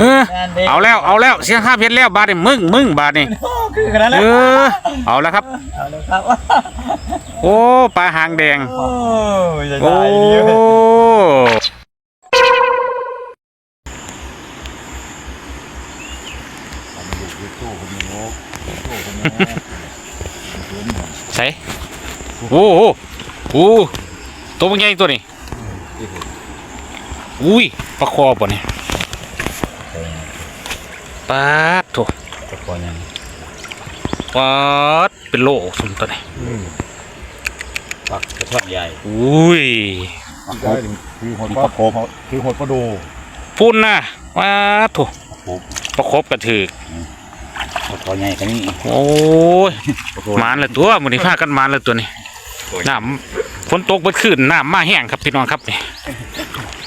เออเอาแล้วเอาแล้วเสียงข้าเพชรแล้วบาดนี่มึงมึงบาดนี่คือขนาดนั้นเออเอาแล้วครับเอาเลยครับโอ้ปลาหางแดงโอ้ยจะโอ้ได้ดีเว้ยใส่โอ้โหโอ้ตัวมันใหญ่ตัวนี้อุ้ยปลาคอป่ะเนี่ย ปลาดโถตะกอนยังปลาดเป็นโลสุนตัวนี้ปักกระทอดใหญ่อุ้ยได้คือหดปลาโคบคือหดปลาดูพุ่นนะปลาดโถโคบปลาครบกระถือตะกอนใหญ่กันนี่โอ้ยหมานเลยตัวมันนี่พากันหมานเลยตัวนี้น้ำฝนตกเบิดขึ้นน้ำมาแห้งครับพี่น้องครับนี่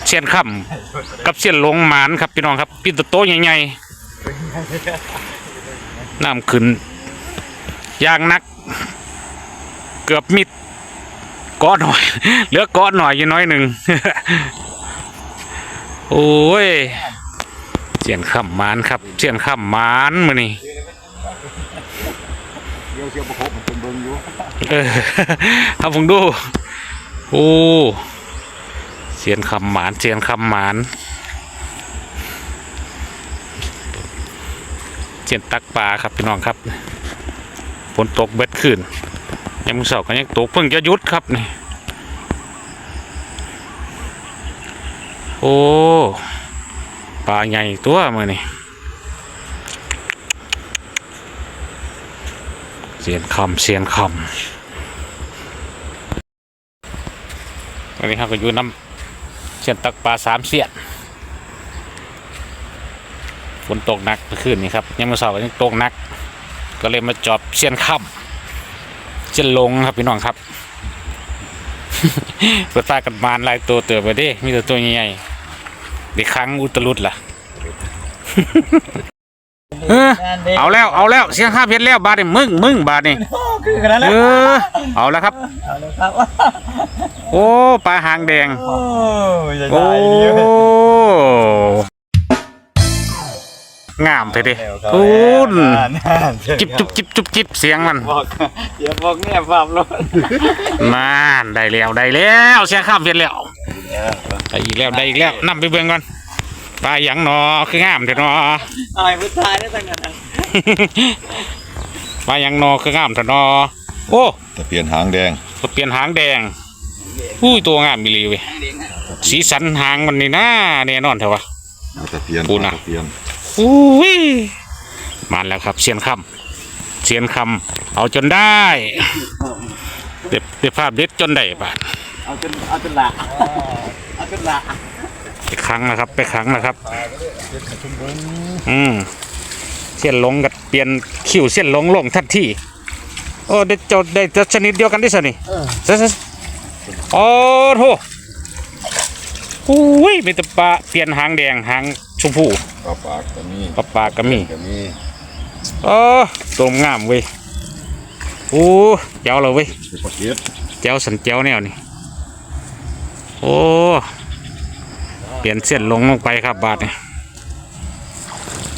เสียนค่ำกับเสียนหลงหมานครับพี่น้องครับพี่ตะโตใหญ่ๆน้ำขึ้นยางนัก เกือบมิดเกาะหน่อยเหลือเกาะหน่อยอยู่น้อยหนึ่งโอ้ยเสียนค่ำหมานครับเสียนค่ำหมานมือนี่เดี๋ยวเชียวปลาโคบมันเป็นเบิ้งอยู่เออครับผมดูโอ้เสียนคำหมานเสียนคำหมานเสียนตักปลาครับพี่น้องครับฝนตกเบ็ดขึ้นยังมือเสาร์ก็ยังตกเพิ่งจะหยุดครับนี่โอ้ปลาใหญ่ตัวมือนี่เสียนคำเสียนคำวันนี้ครับก็อยู่น้ำ เสียนตักปลาสามเสียนฝนตกหนักเมื่อคืนนี้ครับยังมาเสาร์ก็ยังตกหนัก ก็เลยมาจอบเสียนค่ำเสียนลงครับพี่น้องครับเปิดตากันมานลายตัวเตือไปดิมีแต่ตัวใหญ่ๆเด็กครั้งอุตลุดล่ะ เออเอาแล้วเอาแล้วเสียงข้าเพชรแล้วบาดนี่มึงมึงบาดนี่คือขนาดนั้นเออเอาแล้วครับเอาเลยครับ โอ้ปลาหางแดงโอ้ยจะโอ้ได้ดีเว้ยงามเถอะดิแล้วครับคุณนั่นนั่นจิบจุบจิบจุบจิบเสียงมันบอกอย่าบอกเนี่ยภาพรถนานได้แล้วได้แล้วเสียงข้ามเพชรแล้วได้อีกแล้วได้อีกแล้วนำไปเบิ่งก่อน ปลาหยังหนอคืองามเถอะหนอไอ้ผู้ชายได้ตั้งแต่นั้นปลาหยังหนอคืองามเถอะหนอ โอ้แต่เปลี่ยนหางแดงตัวเปลี่ยนหางแดงอุ้ยตัวงามมีรีเว้ยสีสันหางมันนี่น่าแน่นอนเถอะวะแต่เปลี่ยนปูน่ะ ตะเปลี่ยนอุ้ยมาแล้วครับเสียนคำเสียนคำเอาจนได้เด็ดเด็ดภาพเด็ดจนได้บาดเอาจนเอาจนละเอาจนละไป ครั้งนะครับ ไปครั้งนะครับ อืมเส้นลงกับเปลี่ยนคิวเส้นลงลงทันทีโอ้ได้เจ้าได้แต่ชนิดเดียวกันที่สนี่เซ่ๆโอ้โหอุ้ยมีแต่ปลาเปลี่ยนหางแดงหางชมพูปลาปากก็มีปลาปลากระมีก็มีโอ้ตัวงามเว้ยโอ้เจ้าเลยเว้ยเป็นปลาเก็ดเจ้าสันเจ้าแนวนี่โอ้เปลี่ยนเส้นหลงลงไปครับบาทเนี่ย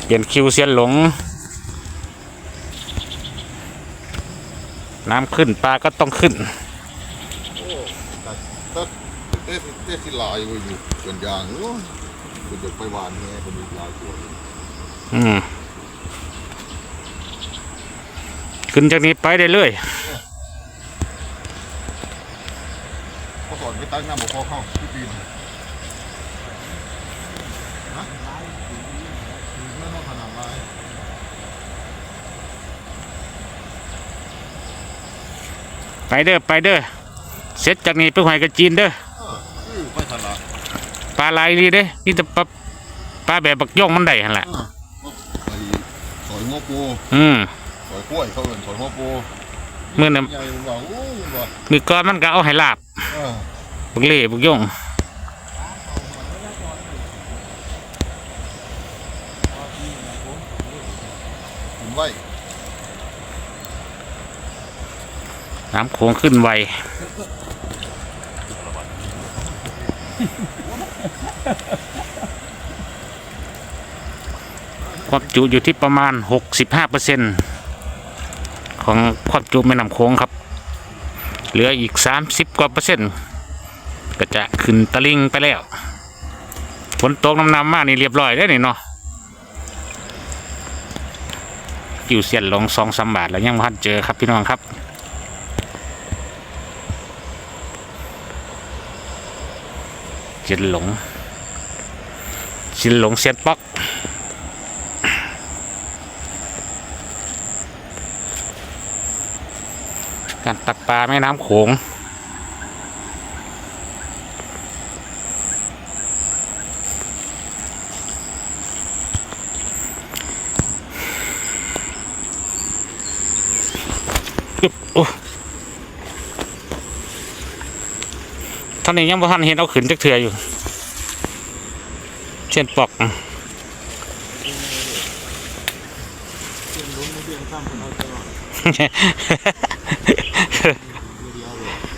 เปลี่ยนคิวเส้นหลง น้ำขึ้นปลาก็ต้องขึ้นตัดเต้เต้สิลายอยู่ส่วนยางโอ้ยคุณจะไปหวานแง่คนมีลายตัวอืมขึ้นจากนี้ไปได้เลยเขาสอนไปตั้งหน้าบอกพ่อเข้าที่ปีนฮะ ไม่ต้องขนาดไรไปเด้อไปเด้อเสร็จจากนี้ไปหอยกับจีนเด้อชื่อไปถนัดปลาลายนี่เด้นี่แต่ปลาปลาแบบบักย่องมันได้หันละไอ้สอยงอปูอืมสอยกล้วยเขาเอินสอยงอปูเมื่อนั้นใหญ่ผมบอกโอ้ยบอกมือก้อนมันก็เอาให้ลาบเออบักเล่บักย่อง ไวน้ำโขงขึ้นไวความจุอยู่ที่ประมาณ 65เปอร์เซ็นของความจุแม่น้ำโขงครับ เหลืออีก 30 กว่าเปอร์เซ็นต์ก็จะขึ้นตะลิงไปแล้ว ฝนตกน้ำน้ำมากนี่เรียบร้อยได้วนี่เนาะ กิวเซียนลงสองสามบาทแล้วยังไม่ทันเจอครับพี่น้องครับจินหลงจินหลงเซียนป๊อกการตักปลาแม่น้ำโขง ท่านนี้ยังบ่ทันเห็นเอาขึ้นจักเถื่ออยู่ เช่นปอกอะ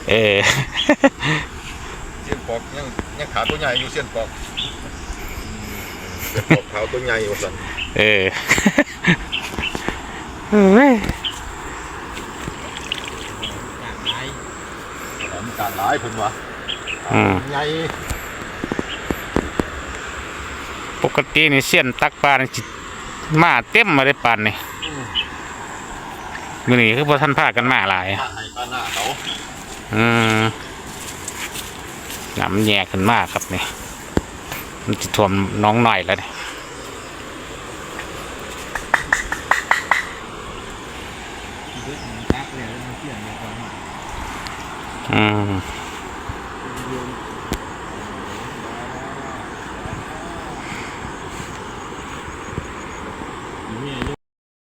เออเส้นปอกยังยังขาตัวใหญ่อยู่เส้นปอกเส้นปอกขาวตัวใหญ่ว่าสันเออเฮ้ยมีการร้ายเพิ่นวะ อืมใหญ่ปกตินี่เสี้ยนตักปลานี่สิมาเต็มมาได้ปานนี่มื้อนี้คือบ่ทันพากันมาหลายปลาให้ปลาหน้าเขาอืมน้ำแยกขึ้นมากครับนี่ มันจะท่วมหน้องหน่อยแล้วนี่อืม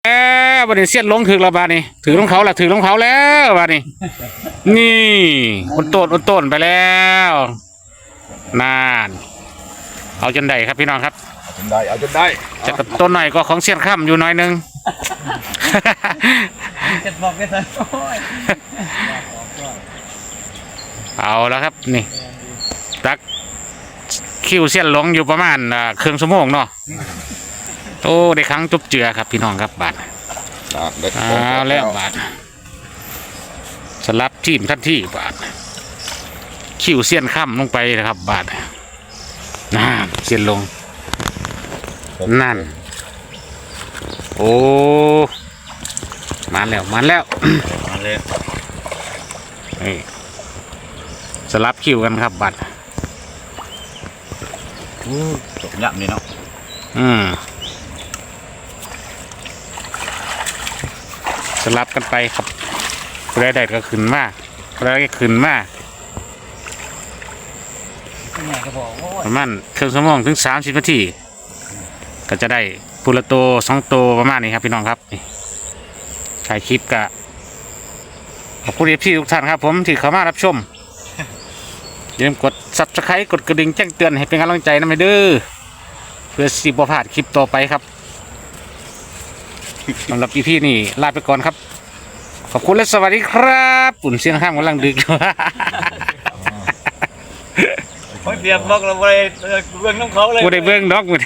เอ้ บันนี้เสียนลงถึงแล้วบาดนี้ถือลงเขาละถือลงเขาแล้วบาดนี้ นี่อุนโตนอุนโตนไปแล้วนานเอาจนได้ครับพี่น้องครับเอาจนได้เอาจนได้จะกับต้นหน่อยก็ของเสียนข้ามอยู่หน้อยหนึงจะบอกได้สักโอ้ยเอาแล้วครับนี่ตักคิวเสียนหลงอยู่ประมาณอ่าครึ่งชั่วโมงเนาะโอ้ได้ครั้งจุบเจือครับพี่น้องครับบาท อะได้เอาแล้วบาทสลับทีมทันทีบาทคิวเสียนข้ามลงไปนะครับ บาทน่าเสียนลง นั่น โอ้มาแล้วมาแล้วมาเลยนี่สลับคิวกันครับบัตรจบยับนี่เนาะอืม สลับกันไปครับผู้ใดได้ก็ขึ้นมาผู้ใดก็ขึ้นมากประมาณครึ่งชั่วโมงถึงสามสิบนาทีก็จะได้พุละโตสองโตประมาณนี้ครับพี่น้องครับนี่ถ่ายคลิปกะขอบคุณเอฟซีทุกท่านครับ ผมที่เข้ามารับชมอย่าลืมกด subscribe กดกระดิ่งแจ้งเตือนให้เป็นกำลังใจนะไม่เด้อเพื่อสิบพลาดคลิปต่อไปครับ สำหรับอีพี่นี่ลาไปก่อนครับ ขอบคุณและสวัสดีครับปุ่นเสียงข้ามกำลังดึกอยู่โอ้ยเบียบบอกเราไปเรื่องน้องเขาเลย กูได้เบิ้งดอกมือ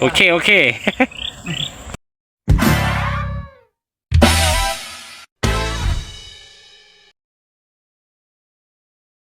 โอเค โอเค